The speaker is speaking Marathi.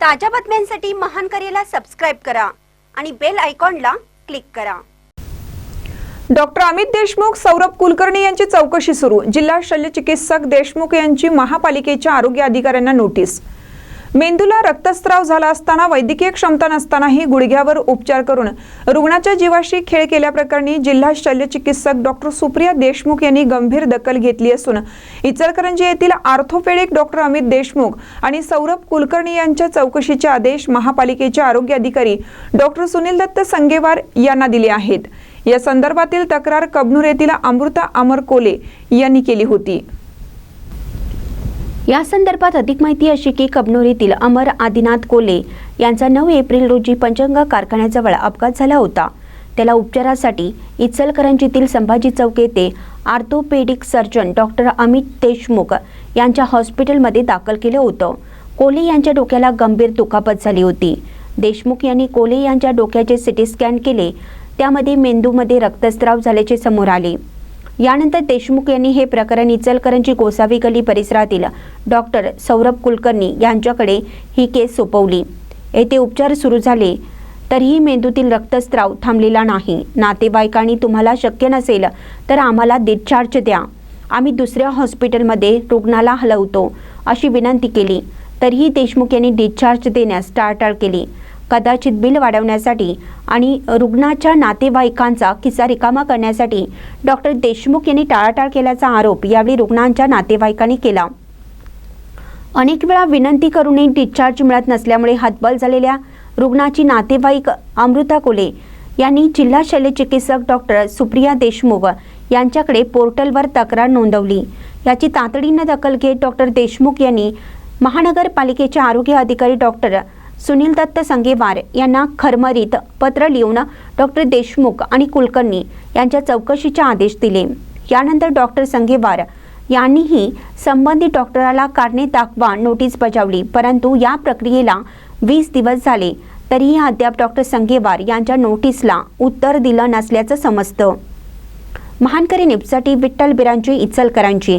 ताज्या बातम्यांसाठी महान करेला सबस्क्राईब करा आणि बेल आयकॉनला क्लिक करा. डॉक्टर अमित देशमुख सौरभ कुलकर्णी यांची चौकशी सुरू. जिल्हा शल्यचिकित्सक देशमुख यांची महापालिकेच्या आरोग्य अधिकाऱ्यांना नोटीस. मेंदूला रक्तस्राव झाला असताना वैद्यकीय क्षमता नसतानाही गुडघ्यावर उपचार करून रुग्णाच्या जीवाशी खेळ केल्याप्रकरणी जिल्हा शल्यचिकित्सक डॉक्टर सुप्रिया देशमुख यांनी गंभीर दखल घेतली असून इचलकरंजी येथील आर्थोपेडिक डॉक्टर अमित देशमुख आणि सौरभ कुलकर्णी यांच्या चौकशीचे आदेश महापालिकेचे आरोग्य अधिकारी डॉक्टर सुनील दत्त संगेवार यांना दिले आहेत. या संदर्भातील तक्रार कबनूर येथील अमृता अमर कोले यांनी केली होती. या संदर्भात अधिक माहिती अशी की कबनोरीतील अमर आदिनाथ कोले यांचा नऊ एप्रिल रोजी पंचगंगा कारखान्याजवळ अपघात झाला होता. त्याला उपचारासाठी इचलकरंजीतील संभाजी चौक येथे orthopaedic surgeon doctor Amit Deshmukh यांच्या हॉस्पिटलमध्ये दाखल केलं होतं. कोले यांच्या डोक्याला गंभीर दुखापत झाली होती. देशमुख यांनी कोले यांच्या डोक्याचे सिटी स्कॅन केले. त्यामध्ये मेंदूमध्ये रक्तस्राव झाल्याचे समोर आले. यानंतर देशमुख यांनी हे प्रकरण इचलकरंजी गोसावी गली परिसरातील डॉक्टर सौरभ कुलकर्णी यांच्याकडे ही केस सोपवली. येथे उपचार सुरू झाले तरीही मेंदूतील रक्तस्त्राव थांबलेला नाही. नातेवाईकांनी तुम्हाला शक्य नसेल तर आम्हाला डिस्चार्ज द्या. आम्ही दुसऱ्या हॉस्पिटलमध्ये रुग्णाला हलवतो अशी विनंती केली. तरीही देशमुख यांनी डिस्चार्ज देण्यास टाळटाळ केली. कदाचित बिल वाढवण्यासाठी आणि रुग्णाच्या नातेवाईकांचा किस्सा रिकामा करण्यासाठी डॉक्टर देशमुख यांनी टाळाटाळ केल्याचा आरोप यावेळी रुग्णांच्या नातेवाईकांनी केला. अनेक वेळा विनंती करूनही डिस्चार्ज मिळत नसल्यामुळे हतबल झालेल्या रुग्णाची नातेवाईक अमृता कोले यांनी जिल्हा शल्यचिकित्सक डॉक्टर सुप्रिया देशमुख यांच्याकडे पोर्टलवर तक्रार नोंदवली. याची तातडीनं दखल घेत डॉक्टर देशमुख यांनी महानगरपालिकेचे आरोग्य अधिकारी डॉक्टर सुनील दत्त संगेवार यांना खरमरीत पत्र लिहून डॉक्टर देशमुख आणि कुलकर्णी यांच्या चौकशीचे आदेश दिले. यानंतर डॉक्टर संगेवार यांनीही संबंधित डॉक्टराला कारणे दाखवा नोटीस बजावली परंतु या प्रक्रियेला वीस दिवस झाले. तरीही अद्याप डॉक्टर संगेवार यांच्या नोटीसला उत्तर दिलं नसल्याचं समजतं. महानकरी न्यूजसाठी विठ्ठल बिरांची इचलकरांची